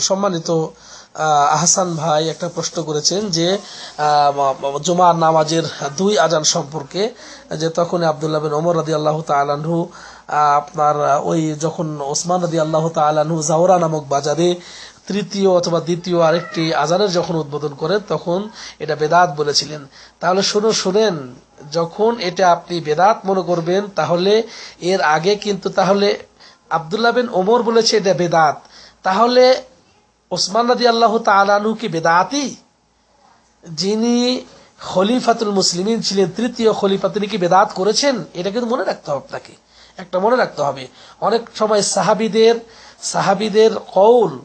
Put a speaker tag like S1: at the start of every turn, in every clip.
S1: সম্মানিত আহসান ভাই একটা প্রশ্ন করেছেন যে জুমার নামাজের দুই আজান সম্পর্কে, যে তখন আবদুল্লাহ বিন ওমর রাজি আল্লাহ তালাহু আপনার ওই যখন ওসমান রাজি আল্লাহ তালাহু জাওরা নামক বাজারে তৃতীয় অথবা দ্বিতীয় আরেকটি আজানের যখন উদ্বোধন করেন তখন এটা বেদাত বলেছিলেন। তাহলে শুনো, শুনেন, যখন এটা আপনি বেদাত মনে করবেন, তাহলে এর আগে কিন্তু তাহলে আবদুল্লাহ বিন ওমর বলেছে এটা বেদাত। তাহলে ওসমান রাজি আল্লাহ তালানু কি বেদাতি? যিনি খলিফাতুল মুসলিমিন ছিলেন, তৃতীয় খলিফা, তিনি কি বেদাত করেছেন? এটা কিন্তু মনে রাখতে হবে আপনাকে। একটা মনে রাখতে হবে। অনেক সময় সাহাবিদের সাহাবিদের কৌল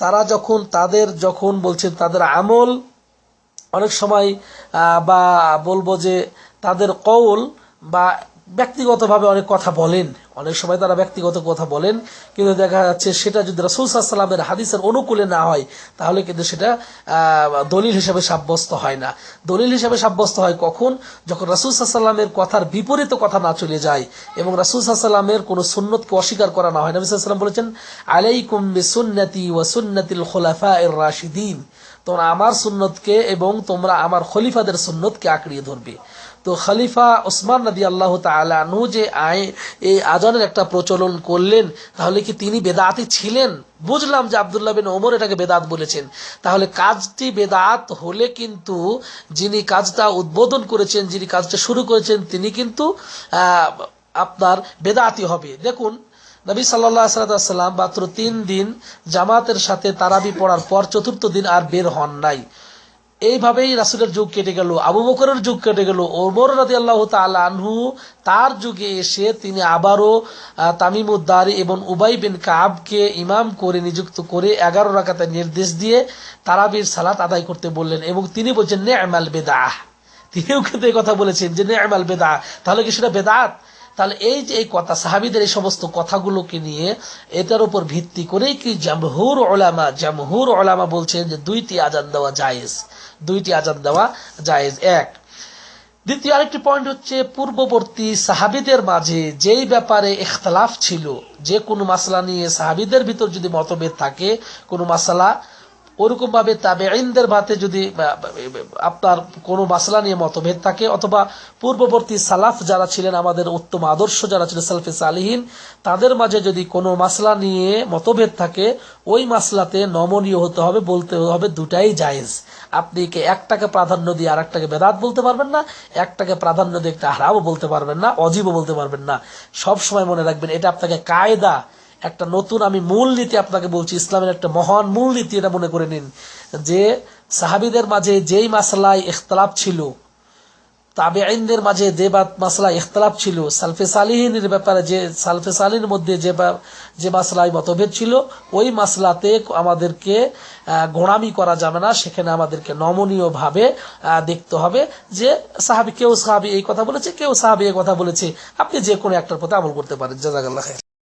S1: তারা যখন তাদের যখন বলছেন তাদের আমল, অনেক সময় বা বলব যে তাদের কৌল বা ব্যক্তিগতভাবে অনেক কথা বলেন। অনেক সময় তারা ব্যক্তিগত কথা বলেন, কিন্তু দেখা যাচ্ছে সেটা যদি রাসুল হাদিসের অনুকূলে না হয়, তাহলে কিন্তু সেটা দলিল হিসেবে সাব্যস্ত হয় না। দলিল হিসেবে সাব্যস্ত হয় কখন? যখন রাসুল সাল্লামের কথার বিপরীত কথা না চলে যায় এবং রাসুল সাল্লামের কোনো সুন্নতকে অস্বীকার করা না হয়। নবী সাল্লাম বলেছেন, আলাইকুম বিসুন্নতি ওয়া সুন্নাতিল খোলাফা এর রাশিদিন। তোমরা আমার সুন্নতকে এবং তোমরা আমার খলিফাদের সুন্নতকে আঁকড়িয়ে ধরবে। তো খলিফা ওসমান নদী আল্লাহ তালু যে আয়, এই আজানের একটা প্রচলন করলেন, তাহলে কি তিনি বেদাতি ছিলেন? বুঝলাম যে আবদুল্লাহ বিন ওমর এটাকে বেদাত বলেছেন। তাহলে কাজটি বেদাত হলে কিন্তু যিনি কাজটা উদ্বোধন করেছেন, যিনি কাজটা শুরু করেছেন, তিনি কিন্তু আপনার বেদাতি হবে। দেখুন, নবী সাল্লাহ সাল্লাম মাত্র তিন দিন জামাতের সাথে তারাবি পড়ার পর চতুর্থ দিন আর বের হন নাই। এইভাবেই রাসুলের যুগ কেটে গেল, আবু বকরের যুগ কেটে গেল, ওমর রাজি আল্লাহ আনহু তার যুগে এসে তিনি আবারও তামিমুদ্দারি এবং উবাই বিন কাবকে ইমাম করে নিযুক্ত করে এগারো রাকাতে নির্দেশ দিয়ে তারাবির সালাত আদায় করতে বললেন এবং তিনি বলছেন নে আমাল বেদাহ তিনিও কিন্তু কথা বলেছেন যে নে আমাল বেদা তাহলে কি সেটা বেদাত তাহলে এই যে এই কথা, সাহাবিদের এই সমস্ত কথাগুলোকে নিয়ে এটার উপর ভিত্তি করেই কি জামহুর ওলামা জামহুর ওলামা বলছেন যে দুইটি আজান দেওয়া জায়েজ, দুইটি আজান দেওয়া জায়েজ। এক, দ্বিতীয় আরেকটি পয়েন্ট হচ্ছে পূর্ববর্তী সাহাবিদের মাঝে যেই ব্যাপারে ইখতলাফ ছিল, যে কোনো মাসলা নিয়ে সাহাবিদের ভিতর যদি মতভেদ থাকে, কোনো মাসালা ওরকম ভাবে তাবে আইনদের ভাতে যদি আপনার কোনো মাসলা নিয়ে মতভেদ থাকে, অথবা পূর্ববর্তী সালাফ যারা ছিলেন, আমাদের উত্তম আদর্শ যারা ছিলেন, সালফে সালিহীন, তাদের মাঝে যদি কোনো মাসলা নিয়ে মতভেদ থাকে, ওই মাসলাতে নমনীয় হতে হবে, বলতে হবে দুটাই জায়েজ। আপনি কি একটাকে প্রাধান্য দিয়ে আর একটাকে বেদাত বলতে পারবেন না? একটাকে প্রাধান্য দিয়ে একটা হারামও বলতে পারবেন না, অজীবও বলতে পারবেন না। সব সময় মনে রাখবেন, এটা আপনাকে কায়দা একটা নতুন আমি মূল নীতি আপনাকে বলছি, ইসলামের একটা মহান মূল নীতি এটা মনে করে নিন, যে সাহাবিদের মাঝে যেই মাসলায় ইখতলাফ ছিল তাবে আইনদের মাঝে যে মাসলা ইখতলাফ ছিল, সালফে ব্যাপারে যে, সালফে মধ্যে যে যে মাসলায় মতভেদ ছিল, ওই মাসলাতে আমাদেরকে গোড়ামি করা যাবে না, সেখানে আমাদেরকে নমনীয় ভাবে দেখতে হবে যে সাহাবি, কেউ সাহাবি এই কথা বলেছে, কেউ সাহাবি এই কথা বলেছে, আপনি যে কোনো একটার প্রতি আমল করতে পারেন জাজাকাল্লাহ।